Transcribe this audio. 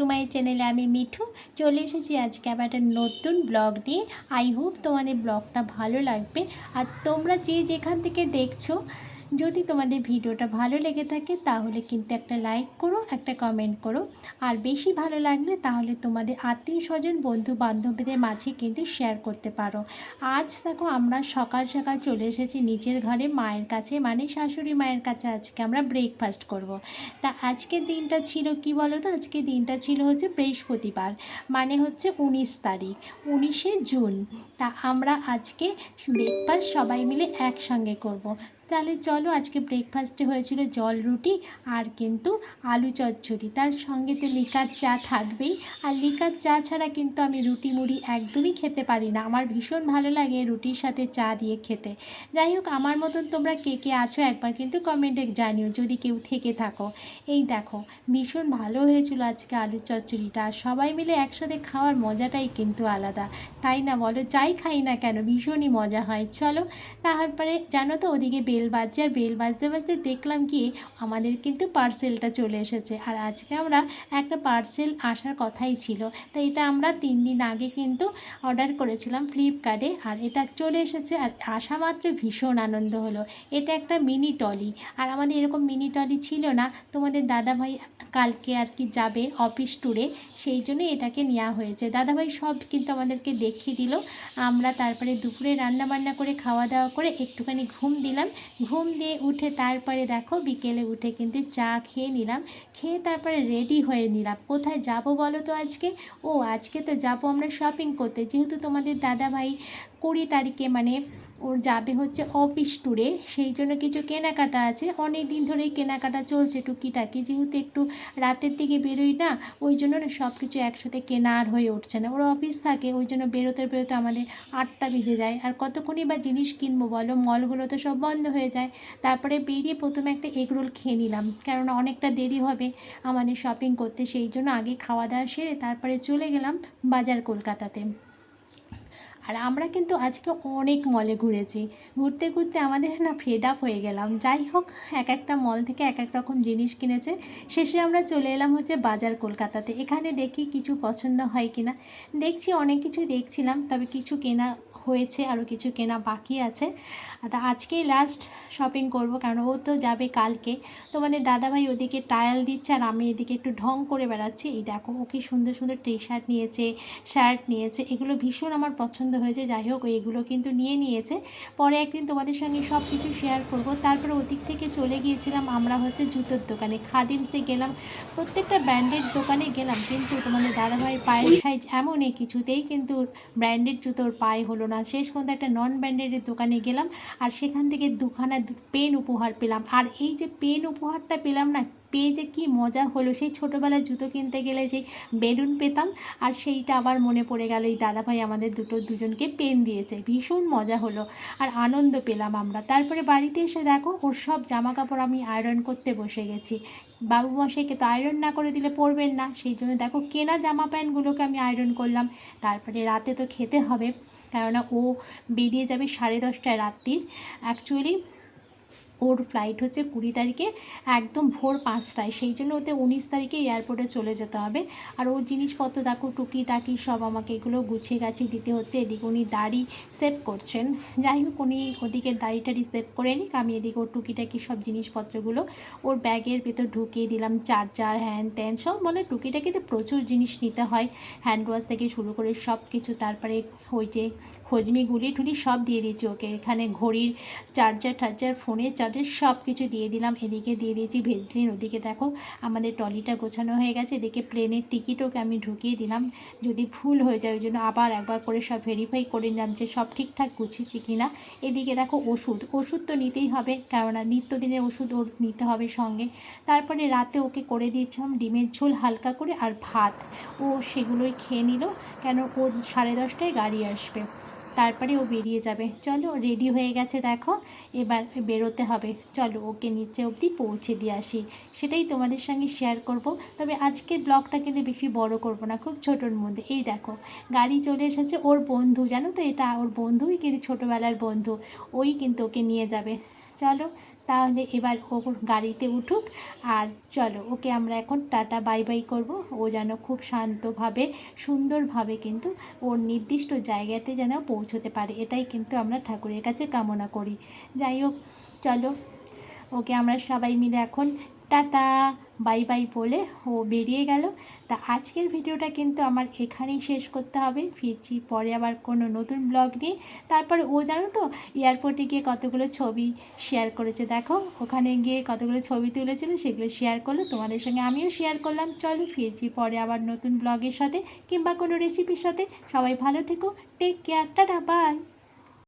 মাই চ্যানেলে, আমি মিঠু। চলে এসেছি আজকে আবার একটা নতুন ব্লগ নিয়ে। আই হোপ তোমাদের ব্লগটা ভালো লাগবে। আর তোমরা যে যেখান থেকে দেখছ যদি তোমাদের ভিডিওটা ভালো লেগে থাকে, তাহলে কিন্তু একটা লাইক করো, একটা কমেন্ট করো আর বেশি ভালো লাগলে তাহলে তোমাদের আত্মীয় স্বজন বন্ধু বান্ধবীদের মাঝে কিন্তু শেয়ার করতে পারো আজ দেখো আমরা সকাল সকাল চলে এসেছি নিজের ঘরে, মায়ের কাছে মানে শাশুড়ি মায়ের কাছে আজকে আমরা ব্রেকফাস্ট করব। তা আজকের দিনটা ছিল কি বলো তো আজকের দিনটা ছিল হচ্ছে বৃহস্পতিবার মানে হচ্ছে উনিশ তারিখ, উনিশে জুন তা আমরা আজকে ব্রেকফাস্ট সবাই মিলে একসঙ্গে করব। তাহলে চলো আজকে ব্রেকফাস্টে হয়েছিল জল রুটি আর কিন্তু আলু চচ্চড়ি। তার সঙ্গে তো লিকার চা থাকবেই। আর লিকার চা ছাড়া কিন্তু আমি রুটি মুড়ি একদমই খেতে পারি না। আমার ভীষণ ভালো লাগে রুটির সাথে চা দিয়ে খেতে। যাই হোক, আমার মতন তোমরা কে কে আছো একবার কিন্তু কমেন্টে জানিও, যদি কেউ থেকে থাকো। এই দেখো, ভীষণ ভালো হয়েছিল আজকে আলু চচ্চড়িটা। আর সবাই মিলে একসাথে খাওয়ার মজাটাই কিন্তু আলাদা। তাই না বলো? যাই খাই না কেন, ভীষণই মজা হয়। চলো, তারপরে জানো তো, ওদিকে বেল বাজছে, আর বেল বাজতে বাজতে দেখলাম কি আমাদের কিন্তু পার্সেলটা চলে এসেছে। আর আজকে আমরা একটা পার্সেল আসার কথাই ছিল। তো এটা আমরা তিন দিন আগে কিন্তু অর্ডার করেছিলাম ফ্লিপকার্টে, আর এটা চলে এসেছে, আর আসা মাত্র ভীষণ আনন্দ হলো। এটা একটা মিনি টলি। আর আমাদের এরকম মিনি টলি ছিল না, তোমাদের দাদাভাই কালকে আর কি যাবে অফিস ট্যুরে, সেই জন্য এটাকে নেওয়া হয়েছে। দাদাভাই সব কিন্তু আমাদেরকে দেখিয়ে দিল। আমরা তারপরে দুপুরে রান্না বান্না করে, খাওয়া দাওয়া করে একটুখানি ঘুম দিলাম। ঘুম দিয়ে উঠে তারপরে দেখো বিকেলে উঠে কিন্তু চা খেয়ে নিলাম। খেয়ে তারপরে রেডি হয়ে নিলাম। কোথায় যাব বলো তো আজকে? ও, আজকে তো যাব আমরা শপিং করতে। যেহেতু তোমাদের দাদাভাই কুড়ি তারিখে মানে ওর যাবে হচ্ছে অফিস ট্যুরে সেই জন্য কিছু কেনাকাটা আছে। অনেক দিন ধরেই কেনাকাটা চলছে টুকিটাকি। যেহেতু একটু রাতের দিকে বেরোই না, ওই জন্য না সব কিছু একসাথে কেনা আর হয়ে উঠছে না। ওর অফিস থাকে, ওই জন্য বেরোতে বেরোতে আমাদের আটটা বেজে যায়। আর কতক্ষণই বা জিনিস কিনবো বলো? মলগুলো তো সব বন্ধ হয়ে যায়। তারপরে বেরিয়ে প্রথমে একটা এগরোল খেয়ে নিলাম। কেননা অনেকটা দেরি হবে আমাদের শপিং করতে। সেই জন্য আগে খাওয়া দাওয়া সেরে তারপরে চলে গেলাম বাজার কলকাতাতে। আর আমরা কিন্তু আজকে অনেক মলে ঘুরেছি। ঘুরতে ঘুরতে আমাদের না ফেড আপ হয়ে গেলাম। যাই হোক, এক একটা মল থেকে এক এক রকম জিনিস কিনেছে। শেষে আমরা চলে এলাম হচ্ছে বাজার কলকাতাতে। এখানে দেখি কিছু পছন্দ হয় কিনা। দেখছি অনেক কিছু দেখছিলাম, তবে কিছু কেনা হয়েছে আরও কিছু কেনা বাকি আছে। তা আজকেই লাস্ট শপিং করব কারণ ও তো যাবে কালকে। তো মানে দাদাভাই ওদিকে টায়াল দিচ্ছে আর আমি এদিকে একটু ঢং করে বেড়াচ্ছি। এই দেখো, ও কি সুন্দর সুন্দর টি শার্ট নিয়েছে শার্ট নিয়েছে, এগুলো ভীষণ আমার পছন্দ হয়েছে। যাই হোক, এগুলো কিন্তু নিয়ে নিয়েছে। পরে একদিন তোমাদের সঙ্গে সব কিছু শেয়ার করব। তারপরে ওদিক থেকে চলে গিয়েছিলাম আমরা হচ্ছে জুতোর দোকানে। খাদিমসে গেলাম, প্রত্যেকটা ব্র্যান্ডের দোকানে গেলাম। কিন্তু তোমাদের দাদাভাইয়ের পায়ের সাইজ এমনই কিছুতেই কিন্তু ব্র্যান্ডেড জুতোর পায়ে হলো না। শেষ পর্যন্ত একটা নন ব্র্যান্ডেডের দোকানে গেলাম, আর সেখান থেকে দুখানা পেন উপহার পেলাম। আর এই যে পেন উপহারটা পেলাম না, পেয়ে যে কী মজা হলো, সেই ছোটোবেলায় জুতো কিনতে গেলে সেই বেলুন পেতাম, আর সেইটা আবার মনে পড়ে গেল, এই দাদাভাই আমাদের দুটো দুজনকে পেন দিয়েছে। ভীষণ মজা হলো, আর আনন্দ পেলাম আমরা। তারপরে বাড়িতে এসে দেখো, ওর সব জামা কাপড় আমি আয়রন করতে বসে গেছি। বাবু মশাইকে তো আয়রন না করে দিলে পরবেন না, সেই জন্য দেখো কেনা জামা প্যান্টগুলোকে আমি আয়রন করলাম। তারপরে রাতে তো খেতে হবে। কেননা ও বেরিয়ে যাবে সাড়ে দশটায় রাত্রির। অ্যাকচুয়ালি ওর ফ্লাইট হচ্ছে কুড়ি তারিখে একদম ভোর পাঁচটায়। সেই জন্য ওতে উনিশ তারিখে এয়ারপোর্টে চলে যেতে হবে। আর ওর জিনিসপত্র, দেখো টুকি টাকি সব আমাকে এগুলো গুছিয়ে গাছিয়ে দিতে হচ্ছে। এদিকে উনি দাড়ি সেভ করছেন। যাই হোক, উনি ওদিকে দাড়ি টাড়ি সেভ করে নিক। আমি এদিকে ওর টুকিটাকি সব জিনিসপত্রগুলো ওর ব্যাগের ভেতর ঢুকিয়ে দিলাম। চার্জার হ্যান ত্যান সব মানে টুকিটাকিতে প্রচুর জিনিস নিতে হয়। হ্যান্ড ওয়াশ থেকে শুরু করে সব কিছু, তারপরে ওই যে হজমি গুলি টুলি সব দিয়ে দিয়েছি ওকে। এখানে ঘড়ির চার্জার টার্জার ফোনের চার্জার সব কিছু দিয়ে দিলাম। এদিকে দিয়ে দিয়েছি ভেজলিন, ওদিকে দেখো আমাদের ট্রলিটা গোছানো হয়ে গেছে। এদিকে প্লেনের টিকিটওকে আমি ঢুকিয়ে দিলাম। যদি ভুল হয়ে যায়, ওই জন্য আবার একবার করে সব ভেরিফাই করে নিলাম যে সব ঠিকঠাক গুছিয়েছি কি না এদিকে দেখো ওষুধ ওষুধ তো নিতেই হবে, কেননা নিত্যদিনের ওষুধ ওর নিতে হবে সঙ্গে। তারপরে রাতে ওকে করে দিয়েছিলাম ডিমের ঝোল হালকা করে আর ভাত। ও সেগুলোই খেয়ে নিল, কেন ওর সাড়ে দশটায় গাড়ি আসবে। তারপরে ও বেরিয়ে যাবে। চলো রেডি হয়ে গেছে দেখো। এবার বেরোতে হবে। চলো, ওকে নিচে অবধি পৌঁছে দিয়ে আসি। সেটাই তোমাদের সঙ্গে শেয়ার করব। তবে আজকের ব্লগটা কিন্তু বেশি বড় করব না, খুব ছোটোর মধ্যে। এই দেখো, গাড়ি চলে এসেছে ওর বন্ধু। জানো তো এটা? ওর বন্ধুই কিন্তু ছোটোবেলার বন্ধু। ওই কিন্তু ওকে নিয়ে যাবে। চলো তাহলে এবার ও গাড়িতে উঠুক আর চলো, ওকে আমরা এখন টাটা, বাই বাই করব। ও যেন খুব শান্তভাবে, সুন্দরভাবে কিন্তু ওর নির্দিষ্ট জায়গাতে যেন পৌঁছতে পারে। এটাই কিন্তু আমরা ঠাকুরের কাছে কামনা করি। যাই হোক, চলো, ওকে আমরা সবাই মিলে এখন টাটা। বাই বাই বলে ও বেরিয়ে গেল। তা আজকের ভিডিওটা কিন্তু আমার এখানেই শেষ করতে হবে। ফিরছি পরে আবার কোনো নতুন ব্লগ নিয়ে। তারপরে ও জানো তো এয়ারপোর্টে গিয়ে কতগুলো ছবি শেয়ার করেছে। দেখো, ওখানে গিয়ে কতগুলো ছবি তুলেছিল, সেগুলো শেয়ার করল। তোমাদের সঙ্গে আমিও শেয়ার করলাম। চলো ফিরছি পরে আবার নতুন ব্লগের সাথে কিংবা কোনো রেসিপির সাথে। সবাই ভালো থেকো। Take care tata bye